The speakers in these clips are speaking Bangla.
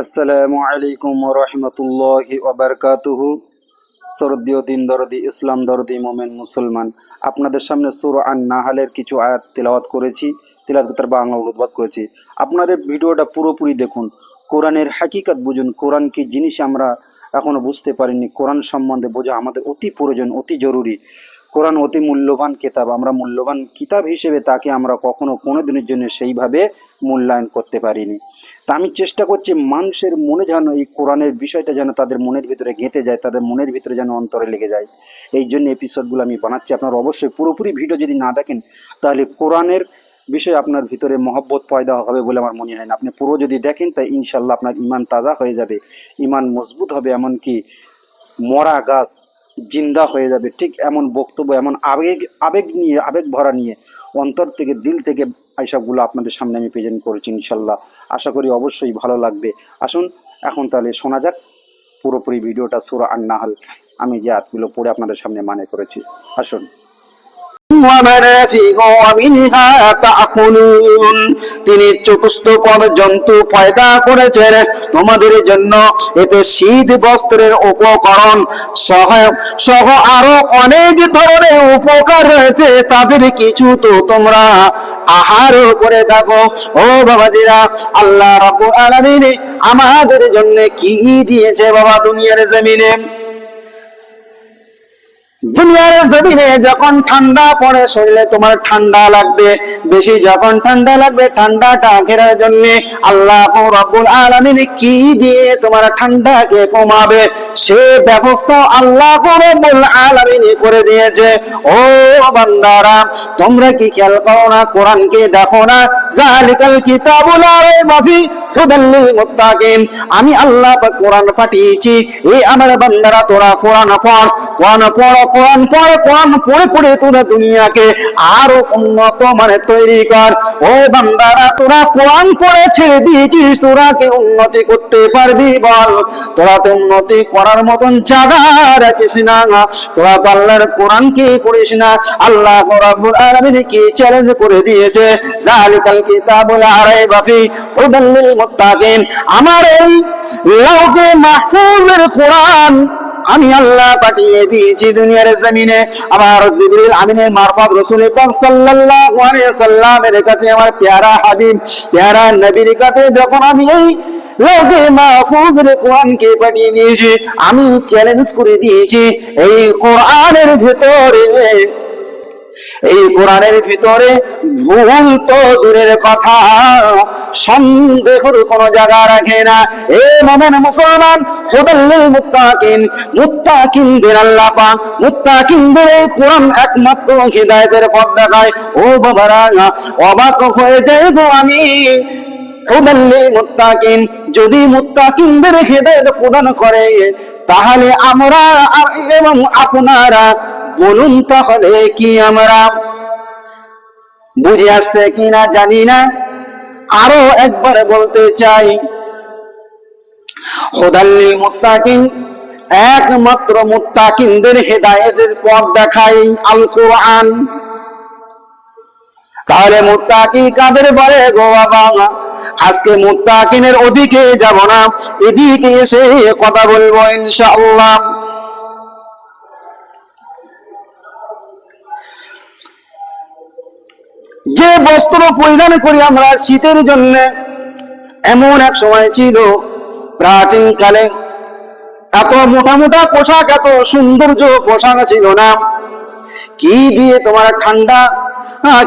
আসসালামু আলাইকুম রহমতুল্লাহি ওবরকাতুহু সরদীয় দিন দরদি, ইসলাম দরদি, মোমেন মুসলমান, আপনাদের সামনে সুর আন নাহালের কিছু আয়াত তেলাওয়াত করেছি, তেলাওয়াত তার বাংলা অনুবাদ করেছি। আপনার এই ভিডিওটা পুরোপুরি দেখুন। কোরআনের হাকিকাত বুঝুন, কোরআন কি জিনিস আমরা এখনও বুঝতে পারিনি, কোরআন সম্বন্ধে বোঝা আমাদের অতি প্রয়োজন, অতি জরুরি। কোরআন অতি মূল্যবান কিতাব, আমরা মূল্যবান কিতাব হিসেবে তাকে আমরা কখনো কোনো দিনের জন্য সেইভাবে মূল্যায়ন করতে পারিনি। তা আমি চেষ্টা করছি মানুষের মনে যেন এই কোরআনের বিষয়টা যেন তাদের মনের ভিতরে গেঁথে যায়, তাদের মনের ভিতরে যেন অন্তরে লেগে যায়। এই জন্য এপিসোডগুলো আমি বানাচ্ছি। আপনারা অবশ্যই পুরোপুরি ভিডিও যদি না দেখেন, তাহলে কোরআনের বিষয়ে আপনার ভিতরে মহব্বত পয়দা হবে বলে আমার মনে হয় না। আপনি পুরো যদি দেখেন, তাই ইনশাল্লাহ আপনার ইমান তাজা হয়ে যাবে। ইমান মজবুত হবে, এমনকি মরা গাছ জিন্দা হয়ে যাবে। ঠিক এমন বক্তব্য, এমন আবেগ আবেগ নিয়ে, আবেগ ভরা নিয়ে অন্তর থেকে, দিল থেকে এইসবগুলো আপনাদের সামনে আমি প্রেজেন্ট করেছি ইনশাল্লাহ আশা করি অবশ্যই ভালো লাগবে। আসুন, এখন তাহলে শোনা যাক পুরোপুরি ভিডিওটা সুরা আর নাহাল আমি যে আতগুলো পড়ে আপনাদের সামনে মানে করেছি। আসুন। তিনি চতুস্থ জন্তু পয়দা করেছেন। তোমাদের জন্য এতে শীত বস্ত্রের উপকরণ সহ সহ আরও অনেক ধরনের উপকার রয়েছে। তাদের কিছু তো তোমরা আহার করে থাকো। ও বাবা বাবাজিরা, আল্লাহ রব আলামিনে আমাদের জন্য কি দিয়েছে বাবা দুনিয়ার জমিনে? দুনিয়ার জমিনে যখন ঠান্ডা পড়ে, শরীরে তোমার ঠান্ডা লাগবে। বেশি যখন ঠান্ডা লাগবে, ঠান্ডাটা ঘেরার জন্য আল্লাহ রব্বুল আলামিন কি দিয়ে তোমার ঠান্ডাকে কমাবে? সে ব্যবস্থা আল্লাহ রব্বুল আলামিন করে দিয়েছে। ও বান্দারা, তোমরা কি খেয়াল করো না? কোরআনকে দেখো না? জালিকাল কিতাবুল রাইবা ফি হুদাল্লিল আমি আল্লাহ কোরআন পাঠিয়েছি। এই আমার বান্দারা, তোরা কোরআন পড়। কোরআন পড় কোরআন পড়, কোরআন পড়ে পড়ে তোরা দুনিয়াকে আরও উন্নত মানে তৈরি কর। ও বান্দারা, তোরা কোরআন পড়ে ছেড়ে দিয়েছিস তোরা কে উন্নতি করতে পারবি বল। তোরা তো উন্নতি করার মতন জায়গা রাখিস না। তোরা তো আল্লাহর কোরআনকে পড়িস না? আল্লাহ রাব্বুল কি চ্যালেঞ্জ করে দিয়েছে? জালিকাল কিতাবুল আরাইবা ফি। হুদাল লিল মুত্তাকিন। আমার এই লাউকে মাহফুজের কোরআন আমি আল্লাহ পাঠিয়ে দিয়েছি দুনিয়ার জমিনে। আমার জিবরিল আমিনের মারফত রাসূল পাক সাল্লাল্লাহু আলাইহি সাল্লামের কাছে আমার প্যারা হাবিব, প্যারা নবীর কাছে যখন আমি এই লোকে মাহফুজের কোরআনকে পাঠিয়ে দিয়েছি, আমি চ্যালেঞ্জ করে দিয়েছি, এই কোরআনের ভিতরে এই কোরআনের ভিতরে ভুল তো দূরের কথা। সন্দেহের কোনো জায়গা রাখে না। এ মোমেন মুসলমান, হুদাল্লিল মুত্তাকিন, মুত্তাকিনদের আল্লাহ পাক কোরআন একমাত্র হিদায়াতের পথ দেখায়। ও বাবারা, অবাক হয়ে যাই আমি। হুদাল্লিল মুত্তাকিন, যদি মুত্তাকিনদের হিদায়াত প্রদান করে, তাহলে আমরা এবং আপনারা বলুন তাহলে কি আমরা বুঝে আসছে কিনা জানি না। আরও একবার বলতে চাই হোদাল্লি মুত্তাকিন, একমাত্র মুত্তাকিনদের হেদায়েতের পথ দেখাই আল কোরআন তাহলে মুত্তাকি কাদের বলে গো বাবা? আজকে মুত্তাকিনের ওদিকে যাব না, এদিকে এসে কথা বলব ইনশাআল্লাহ। যে বস্ত্র পরিধান করি আমরা শীতের জন্য, এমন এক সময় ছিল প্রাচীন কালে। এত মোটা মোটা পোশাক, এত সৌন্দর্য পোশাক ছিল না। কি দিয়ে তোমার ঠান্ডা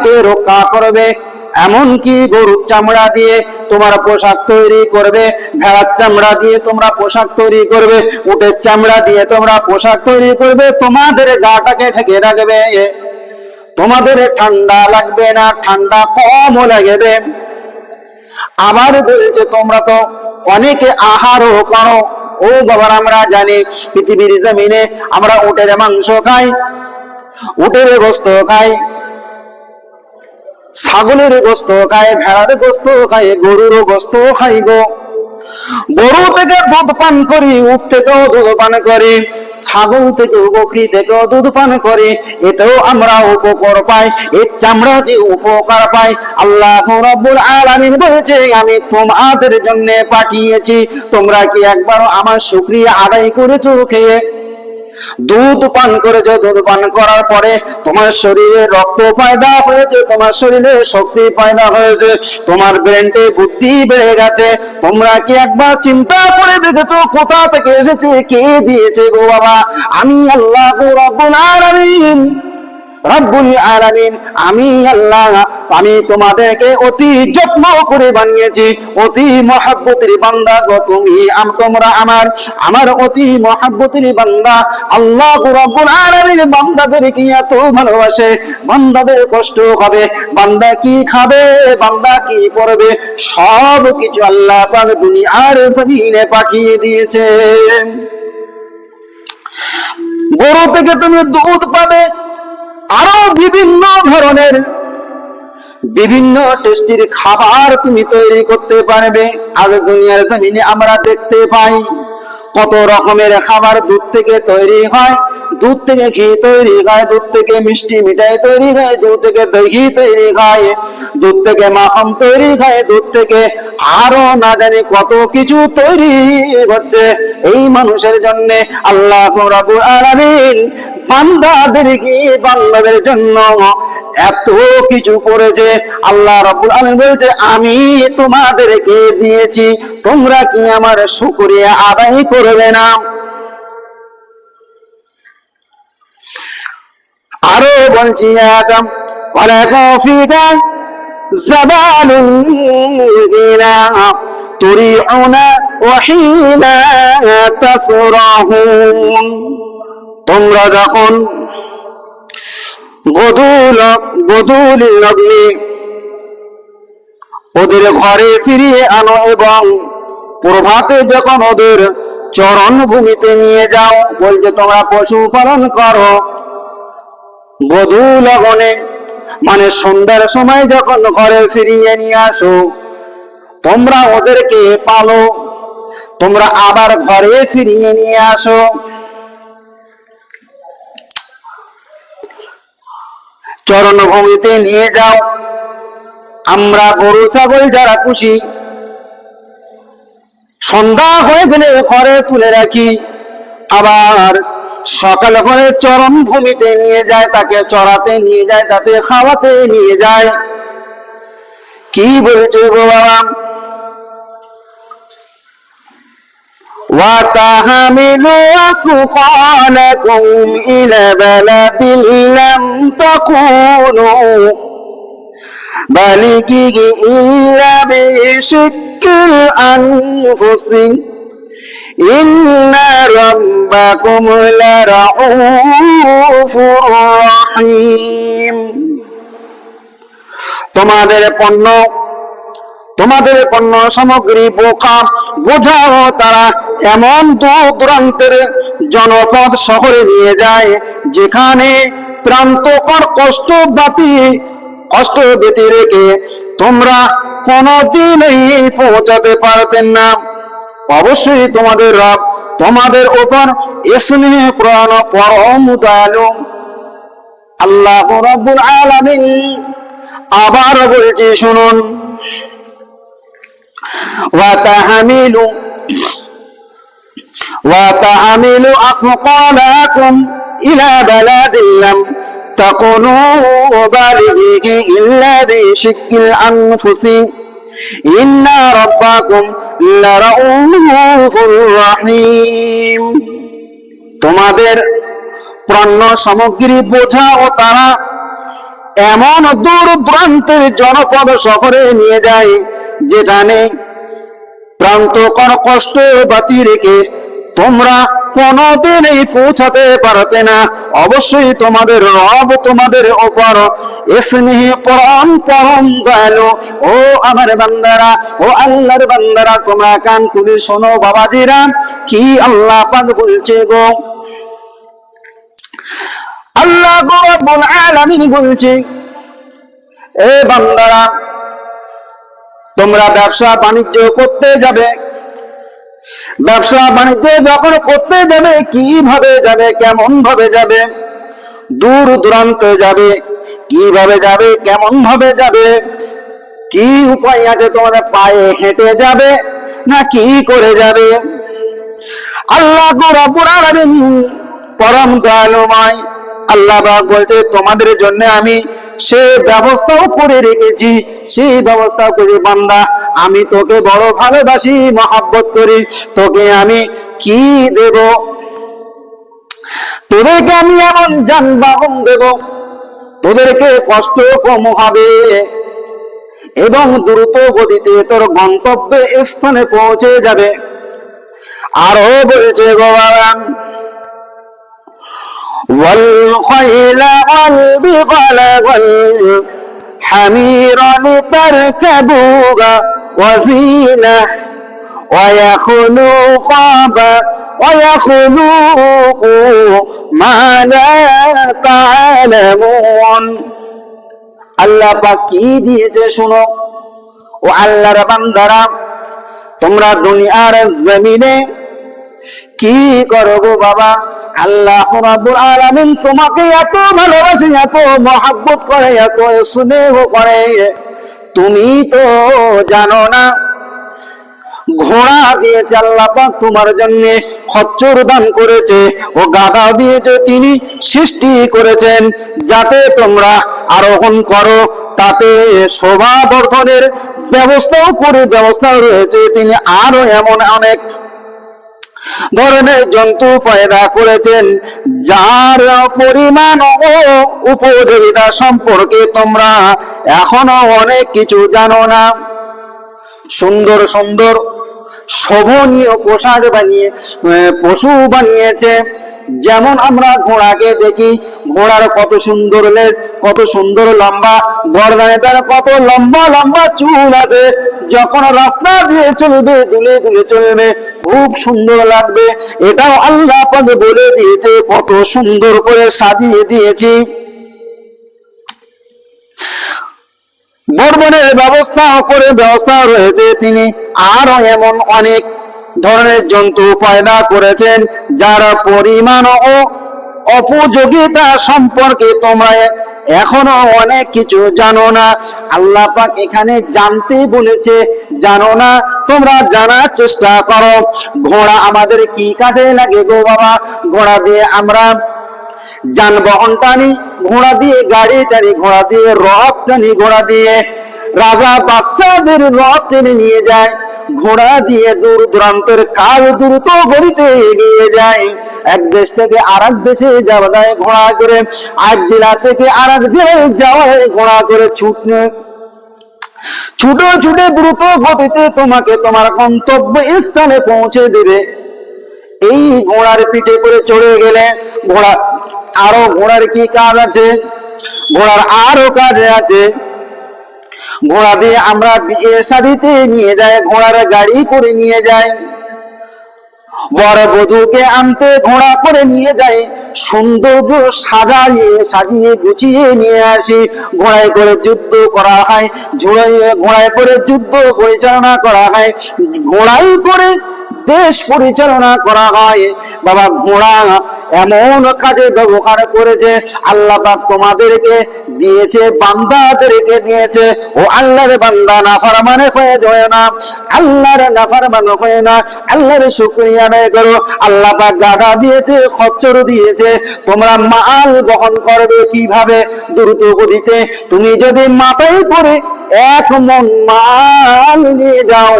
কে রক্ষা করবে? এমন কি গরুর চামড়া দিয়ে তোমার পোশাক তৈরি করবে? ভেড়ার চামড়া দিয়ে তোমরা পোশাক তৈরি করবে? উটের চামড়া দিয়ে তোমরা পোশাক তৈরি করবে? তোমাদের গাটাকে ঢেকে রাখবে? তোমাদের ঠান্ডা লাগবে না, ঠান্ডা কমও লাগবে। আবার বলছে, তোমরা তো অনেকে আহারও করো। ও বাবার, আমরা জানি পৃথিবীর জমিনে আমরা উটের মাংস খাই, উটের গোস্ত খাই, ছাগলের গোস্ত খাই, ভেড়ার গোস্ত খাই, গরুর গোস্ত খাই গো। গরু থেকে দুধ পান করি, উঠ থেকেও দুধ পান করি। ছাগল থেকে বকরি থেকে দুধ পান করে, এতেও আমরা উপকার পাই এর চামড়া দিয়ে উপকার পাই। আল্লাহ রব্বুল আলামিন বলেছে, আমি তোমাদের জন্য পাঠিয়েছি, তোমরা কি একবার আমার শুক্রিয়া আদায় করেছ খেয়ে? দুধ পান করেছে দুধ পান করার পরে তোমার শরীরে রক্ত পায়দা হয়েছে, তোমার শরীরে শক্তি পায়দা হয়েছে, তোমার ব্রেনটে বুদ্ধি বেড়ে গেছে। তোমরা কি একবার চিন্তা করে দেখেছ কোথা থেকে এসেছে, কে দিয়েছে গো বাবা? আমি আল্লাহ রব্বুল আলামিন। রব্বুল আলামিন, আমি আল্লাহ, আমি তোমাদেরকে অতি যত্ন করে বানিয়েছি, অতি মহাব্বতের বান্দা গো তুমি। আম তোমরা আমার আমার অতি মহাব্বতের বান্দা। আল্লাহ রব্বুল আলামিন বান্দাদেরকে এত ভালোবাসে, বান্দাদের কষ্ট হবে, বান্দা কি খাবে, বান্দা কি পড়বে, সব কিছু আল্লাহ পাক দুনিয়ার জমিনে পাঠিয়ে দিয়েছে। গরু থেকে তুমি দুধ পাবে বিভিন্ন ধরনের বিভিন্ন টেস্টির খাবার তুমি তৈরি করতে পারবে। আজ দুনিয়ার জমিনে আমরা দেখতে পাই কত রকমের খাবার দুধ থেকে তৈরি হয়। দুধ থেকে ঘি তৈরি হয়, দুধ থেকে মিষ্টি মিঠাই তৈরি হয়, দুধ থেকে দহি তৈরি হয়, দুধ থেকে মাখন তৈরি হয়, দুধ থেকে আরও না জানি কত কিছু তৈরি হচ্ছে। এই মানুষের জন্য আল্লাহ রাবুল আলামিন বান্দাদেরকে বান্দাদের জন্য এত কিছু করেছে। আল্লাহ রাব্বুল আলামিন বলছে, আমি তোমাদেরকে দিয়েছি, তোমরা কি আমার শুকরিয়া আদায় করবে না? আরও বলছি, আদম জাবালুন বিনা তুরিউনা ওয়াহিনা তাসরাহুন। তোমরা যখন গদুল গদুল লগ্নে ওদের ঘরে ফিরিয়ে আনো এবং প্রভাতে যখন ওদের চরণ ভূমিতে নিয়ে যাও, বলছে, তোমরা পশু পালন করো। বধু লগনে মানে সন্ধ্যার সময় যখন ঘরে ফিরিয়ে নিয়ে আসো, তোমরা ওদেরকে পালো। তোমরা আবার ঘরে ফিরিয়ে নিয়ে আসো। চরণভূমিতে নিয়ে যাও। আমরা গরু, ছাগল যারা খুশি সন্ধ্যা হয়ে গেলে ঘরে তুলে রাখি। আবার সকাল করে চরম ভূমিতে নিয়ে যায়, তাকে চড়াতে নিয়ে যায়, তাতে খাওয়াতে নিয়ে যায়। কি বলেছে গো বাবা? وتحمل أثقالكم إلى بلد لم تكونوا بلغه إلا بشق الأنفس إن ربكم لرؤوف رحيم তোমাদের পণ্য তোমাদের পণ্য সামগ্রী বোকা, বোঝাও তারা এমন দূর দূরান্তের জনপদ শহরে নিয়ে যায়, যেখানে প্রান্তকর কষ্ট বাতি, কষ্ট ব্যতি রেখে তোমরা কোনোদিনই পৌঁছাতে পারতেন না। অবশ্যই তোমাদের রব তোমাদের উপর স্নেহ প্রাণ পরম দয়ালু। আল্লাহ রব্বুল আলামিন। আবার বলছি শুনুন وتحمل وتحمل أثقالكم إلى بلد لم تكونوا بالغيه إلا بشق الأنفس إن ربكم لرؤوف رحيم তোমাদের পণ্য সামগ্রী বোঝা ও তারা এমন দূর দূরান্তের জনপদ শহরে নিয়ে যায় যেখানে প্রান্তকর কষ্ট বাতি রেখে তোমরা কোনোদিনই পৌঁছাতে পারতে না। অবশ্যই তোমাদের রব তোমাদের ওপর স্নেহ পরম পরম দয়ালু। ও আমার বান্দারা, ও আল্লাহর বান্দারা, তোমরা কান খুলে শোনো বাবাজিরা, কি আল্লাহ পাক বলছে গো? আল্লাহ গো রব্বুল আলামিন বলছে, এ বান্দারা তোমরা ব্যবসা বাণিজ্য করতে যাবে। ব্যবসা বাণিজ্য যখন করতে যাবে, কীভাবে যাবে কেমন ভাবে যাবে, দূর দূরান্তে যাবে, কীভাবে যাবে কেমন ভাবে যাবে, কি উপায় আছে তোমাদের পায়ে হেঁটে যাবে না কি করে যাবে? আল্লাহ পরম দয়ালুময় আল্লাহ বলতে তোমাদের জন্য আমি সে ব্যবস্থাও করে রেখেছি, সেই ব্যবস্থাও করে বান্দা, আমি তোকে বড় ভালোবাসি, মহাব্বত করি, তোকে আমি কি দেব? তোদেরকে আমি এমন যানবাহন দেব, তোদেরকে কষ্ট কম হবে এবং দ্রুত গতিতে তোর গন্তব্যে স্থানে পৌঁছে যাবে। আরও বলছে ভগবান والخيل والبغل والحمير لتركبوها وزينة ويخلق ويخلق ما لا تعلمون আল্লাহ পাক কি দিয়েছে শুনো ও আল্লাহর বান্দারা তোমরা দুনিয়ার জমিনে কি গো বাবা? আল্লাহ রাব্বুল আলামিন তোমাকে এত ভালোবাসে, এত মহাব্বত করে, এত স্নেহ করে। তুমি তো জানো না, ঘোড়া দিয়েছে আল্লাহ পাক তোমার জন্য, খচ্চর দান করেছে, ও গাধা দিয়েছে তিনি সৃষ্টি করেছেন। যাতে তোমরা আরোহণ করো, তাতে শোভা বর্ধনের ব্যবস্থাও করে ব্যবস্থা রয়েছে। তিনি আরও এমন অনেক ধরনের জন্তু পয়দা করেছেন। যার পরিমাণ ও উপযোগিতা সম্পর্কে তোমরা এখনও অনেক কিছু জানো না। সুন্দর সুন্দর শোভনীয় পোশাক বানিয়ে পশু বানিয়েছে। যেমন আমরা ঘোড়াকে দেখি, ঘোড়ার কত সুন্দর লেজ, কত সুন্দর লম্বা গরদানে তার কত লম্বা লম্বা চুল আছে। যখন রাস্তা দিয়ে চলবে, দুলে দুলে চলবে খুব সুন্দর লাগবে। এটাও আল্লাহ পাক বলে দিয়েছে, কত সুন্দর করে সাজিয়ে দিয়েছি। বর্ধনের ব্যবস্থা করে ব্যবস্থা রয়েছে তিনি। আরও এমন অনেক ধরনের জন্তু পয়দা করেছেন, যার পরিমাণ ও অপযোগিতা সম্পর্কে তোমরা এখনও অনেক কিছু জানো না। আল্লাহ পাক এখানে জানতে বলেছে জানো না, তোমরা জানার চেষ্টা করো। ঘোড়া আমাদের কি কাজে লাগে গো বাবা? ঘোড়া দিয়ে আমরা যানবাহন টানি ঘোড়া দিয়ে গাড়ি টানি, ঘোড়া দিয়ে রথ টানি, ঘোড়া দিয়ে রাজা বাদশাদের রথ টেনে নিয়ে যায়। ঘোড়া দিয়ে দূর দূরান্তের কাজ দ্রুত গতিতে এগিয়ে যায়। এক দেশ থেকে আর এক দেশে যাওয়া যায় ঘোড়া করে। এক জেলা থেকে আর এক জেলায় যাওয়া ঘোড়া করে ছুটনে। ছুটে ছুটে দ্রুত গতিতে তোমাকে তোমার গন্তব্য স্থানে পৌঁছে দেবে। এই ঘোড়ার পিঠে করে চড়ে গেলে ঘোড়া, আরও ঘোড়ার কি কাজ আছে? ঘোড়ার আরও কাজ আছে। ঘোড়া দিয়ে আমরা বিয়ে শাড়িতে নিয়ে যাই ঘোড়ার গাড়ি করে নিয়ে যাই বর বধূকে আনতে ঘোড়া করে নিয়ে যাই সৌন্দর্য সাজাইয়ে, সাজিয়ে গুছিয়ে নিয়ে আসি। ঘোড়ায় করে যুদ্ধ করা হয়, ঝোড়ায়, ঘোড়ায় করে যুদ্ধ পরিচালনা করা হয়। ঘোড়ায় করে দেশ পরিচালনা করা হয়। বাবা, ঘোড়া এমন কাজে ব্যবহার করেছে, আল্লাহ তোমাদেরকে দিয়েছে, বান্দাদেরকে দিয়েছে। ও আল্লাহর বান্দা, নাফরমানে হয়ে যায় না। আল্লাহর নাফরমান হয়ে না। আল্লাহর শুকরিয়া আদায় করো। আল্লাহ পাক গাধা দিয়েছে, খচ্চর দিয়েছে তোমরা মাল বহন করবে কীভাবে? দ্রুত গতিতে। তুমি যদি মাথায় করে এক মন মাল নিয়ে যাও।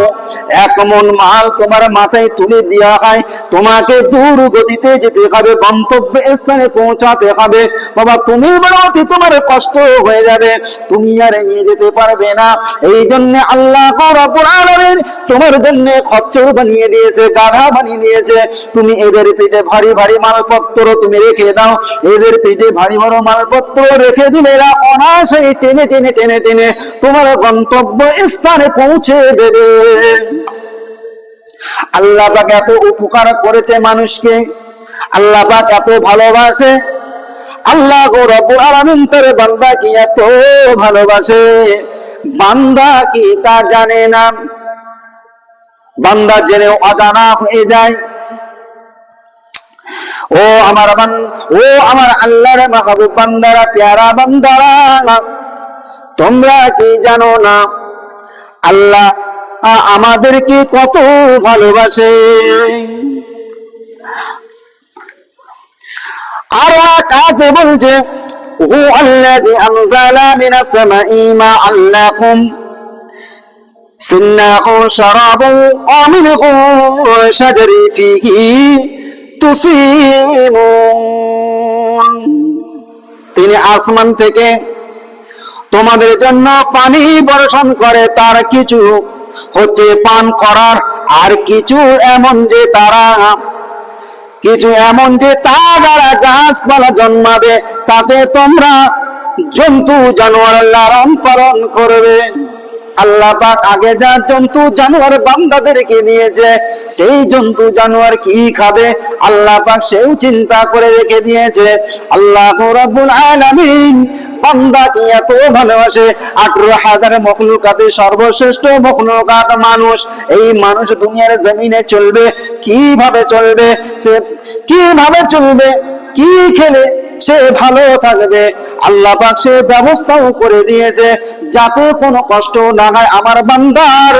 এক মন মাল তোমার মাথায় তুলে দেওয়া হয়। তোমাকে দূর গতিতে যেতে হবে, গন্তব্য স্থানে পৌঁছাতে হবে। বাবা, তুমি বেরোতে তোমার কষ্ট হয়ে যাবে। তুমি আর নিয়ে যেতে পারবে না। এই জন্য আল্লাহ তোমার জন্য খচ্চর বানিয়ে দিয়েছে, গাধা বানিয়ে দিয়েছে। তুমি এদের পিঠে ভারী ভারী মালপত্র তুমি রেখে দাও। এদের পিঠে ভারী ভারী মালপত্র রেখে দিলে এরা অনায়াসে টেনে টেনে টেনে টেনে তোমার গন্তব্য স্থানে পৌঁছে দেবে। আল্লাহ পাক এত উপকার করেছে মানুষকে। আল্লাহ পাক এত ভালোবাসে। আল্লাহ রব্বুল আলামিন তার বান্দা কি এত ভালোবাসে। বান্দা কি তা জানে না। বান্দা জেনে অজানা হয়ে যায়। ও আমার বান ও আমার আল্লাহর মাহবুব বান্দারা, প্যারা বান্দারা। তোমরা কি জানো না আল্লাহ আ- আমাদেরকে কত ভালোবাসে আরো কাকে বলছে হু আল্লাযী আনজালা মিনাস সামাই মা'আন লাকুম سناء شراب وملح شجر فيه تسيمون তিনি আসমান থেকে তোমাদের জন্য পানি বর্ষণ করে তার কিছু হচ্ছে পান করার, আর কিছু এমন যে তারা, কিছু এমন যে তা দ্বারা গাছপালা জন্মাবে, তাতে তোমরা জন্তু জানোয়ার লালন পালন করবে। আল্লাহ পাক আগে যা জন্তু জানোয়ার বান্দাদেরকে দিয়েছে, সেই জন্তু জানোয়ার কি খাবে? আল্লাহ পাক সেও চিন্তা করে রেখে দিয়েছে। আল্লাহ রাব্বুল আলামিন বান্দাকে এত ভালোবাসে। আঠারো হাজার মখলুকাতে সর্বশ্রেষ্ঠ মখলুকাত মানুষ। এই মানুষ দুনিয়ার জমিনে চলবে, কীভাবে চলবে? কীভাবে চলবে? কি খেলে? সে ভালো থাকবে। আল্লাহ পাক সে ব্যবস্থাও করে দিয়েছে, যাতে কোনো কষ্ট না হয় আমার বান্দার।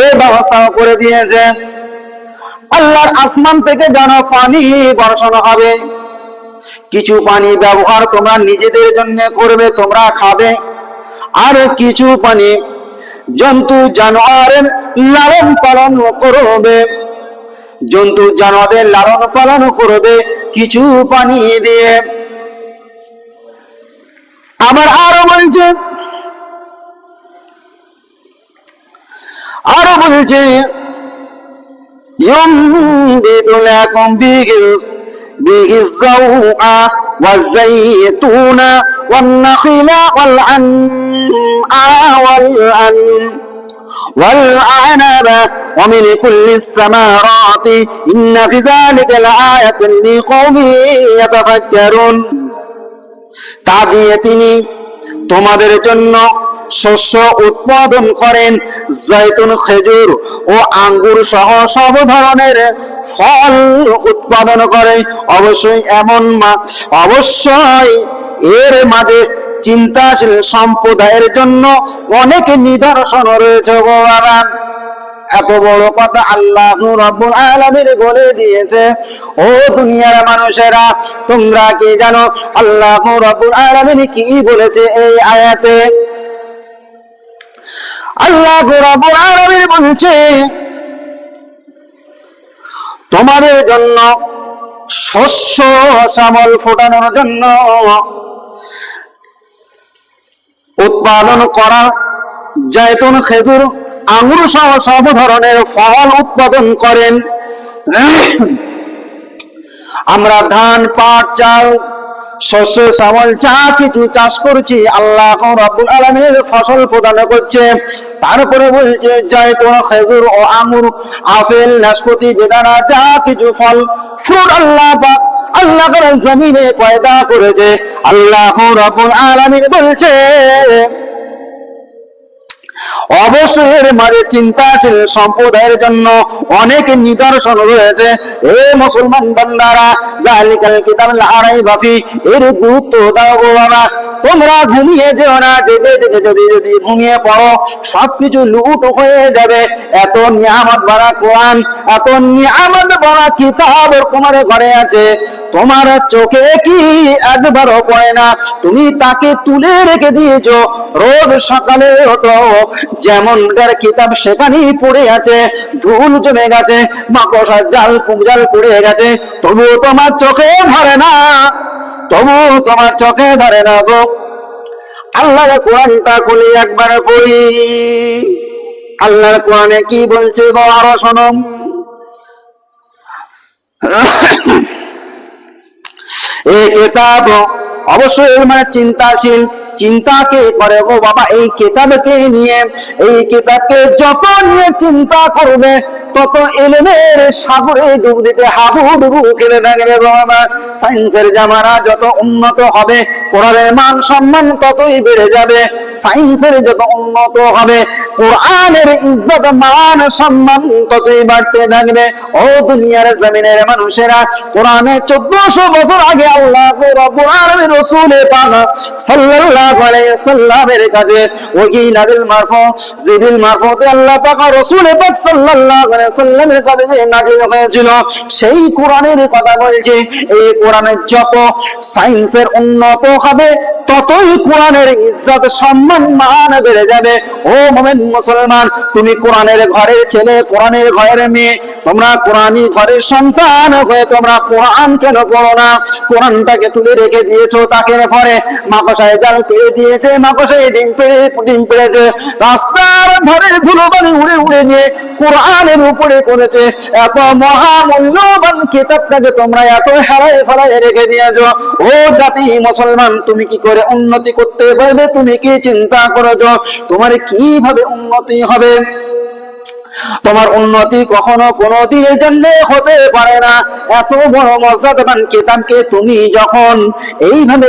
এ ব্যবস্থাও করে দিয়েছে। আল্লাহর আসমান থেকে যেন পানি বর্ষণ হবে। কিছু পানি ব্যবহার তোমরা নিজেদের জন্য করবে, তোমরা খাবে। আর কিছু পানি জন্তু জানোয়ারের লালন পালন করবে। জন্তু জানোয়ারের লালন পালন করবে কিছু পানি দিয়ে। আবার আরও বলছে আরও বলছে, ইয়ম বিদুল একম به الزوء والزيتون والنخيل والعنع والأن والعنب ومن كل الثمرات إن في ذلك لآية لقوم يتفكرون তা দিয়ে তিনি তোমাদের জন্য শস্য উৎপাদন করেন জৈতুন খেজুর ও আঙ্গুর সহ সব ধরনের ফল উৎপাদন করে। অবশ্যই এমন মা। অবশ্যই এর মাঝে চিন্তাশীল সম্প্রদায়ের জন্য অনেক নিদর্শন রয়েছে গো বাবা এত বড় কথা আল্লাহ রব্বুল আলামিন বলে দিয়েছে। ও দুনিয়ার মানুষেরা, তোমরা কি জানো আল্লাহ রব্বুল আলামিন কি বলেছে এই আয়াতে? আল্লাহ রব্বুল আলামিন বলছে তোমাদের জন্য শস্য শ্যামল ফোটানোর জন্য উৎপাদন করা জায়তুন খেজুর, আঙুর সহ সব ধরনের ফল উৎপাদন করেন। আমরা ধান, পাট, চাল শস্য শ্যামল যা কিছু চাষ করছি, আল্লাহ রব্বুল আলমীর ফসল প্রদান করছে। তারপরে বলছে জয়তুন খেজুর ও আঙুর, আপেল, নাশপাতি, বেদানা, যা কিছু ফল, ফ্রুট আল্লাহ বা আল্লাহ জমিনে পয়দা করেছে। আল্লাহ রব্বুল আলামিন বলছে অবশ্যই এর মাঝে চিন্তাশীল সম্প্রদায়ের জন্য অনেক নিদর্শন রয়েছে। এ মুসলমান বান্দারা জালিকাল কিতাব লারাই বাফি এর গুরুত্ব দাও গো বাবা। তোমরা ঘুমিয়ে যেও না, জেগে জেগে যদি যদি ঘুমিয়ে পড়ো, সবকিছু লুট হয়ে যাবে। এত নিয়ামত ভরা কোরআন, এত নিয়ামত ভরা কিতাব তোমার ঘরে আছে। তোমার চোখে কি একবারও পড়ে না? তুমি তাকে তুলে রেখে দিয়েছ। রোজ সকালে ওঠো। যেমন কিতাব সেখানেই পড়ে আছে ধুল জমে গেছে, মাকড়সার জাল পুজাল পড়ে গেছে। তবুও তোমার চোখে ধরে না। তবু তোমার চোখে ধরে না গো। আল্লাহর কোরআনটা খুলি একবার পড়ি। আল্লাহর কোরআনে কি বলছে গো আরও শোনম এই কেতাব। অবশ্যই মানে চিন্তাশীল। চিন্তাকে করে ও বাবা? এই কেতাবকে নিয়ে? এই কেতাবকে যত নিয়ে চিন্তা করবে তত এলেমের সাগরে ডুব দিতে হাবু ডুবু কেটে থাকবে বাবা। সায়েন্সের জামানা যত উন্নত হবে কোরআনের মান সম্মান ততই বেড়ে যাবে, সায়েন্সের যত উন্নত হবে, কোরআনের ইজ্জত, মান সম্মান ততই বাড়তে থাকবে। ও দুনিয়ার জমিনের মানুষেরা, কোরআনে চোদ্দশো বছর আগে আল্লাহ রব্বুল আলামিন রাসূলে পাক সাল্লাল্লাহু আলাইহি সাল্লামের কাছে ওহী নাযিল মারফু, জিবরিল মারফুতে আল্লাহ পাক রাসূল পাক সাল্লাল্লাহু আলাইহি সাল্লামের কাছে যে নাযিল হয়েছিল, সেই কোরআনের কথা বলছে। এই কোরআনের যত সায়েন্সের উন্নত হবে, ততই কোরআনের ইজ্জত সম্মান মান বেড়ে যাবে। ও মোমেন মুসলমান, তুমি কোরআনের ঘরের ছেলে, কোরআনের ঘরের মেয়ে, তোমরা কোরআনই ঘরের সন্তান হয়ে তোমরা কোরআন কেন পড়ো না? কোরআনটাকে তুলে রেখে দিয়েছ তাকে পরে মাকসায় জাল পেড়ে দিয়েছে, মাকসায় ডিম পেড়ে ডিম পেড়েছে রাস্তার ধারের ধুলোবালি উড়ে উড়ে নিয়ে কোরআনের উপরে করেছে। এত মহামূল্যবান কিতাবটাকে তোমরা এত হেলায় ফেলায় রেখে দিয়েছ। ও জাতি মুসলমান তুমি কি করে উন্নতি করতে পারবে? তুমি কি চিন্তা করো যে তোমার কীভাবে উন্নতি হবে? তোমার উন্নতি কখনো কোনো দিনের জন্য হতে পারে না। এত বড় মর্যাদাবান কিতাবকে তুমি যখন এইভাবে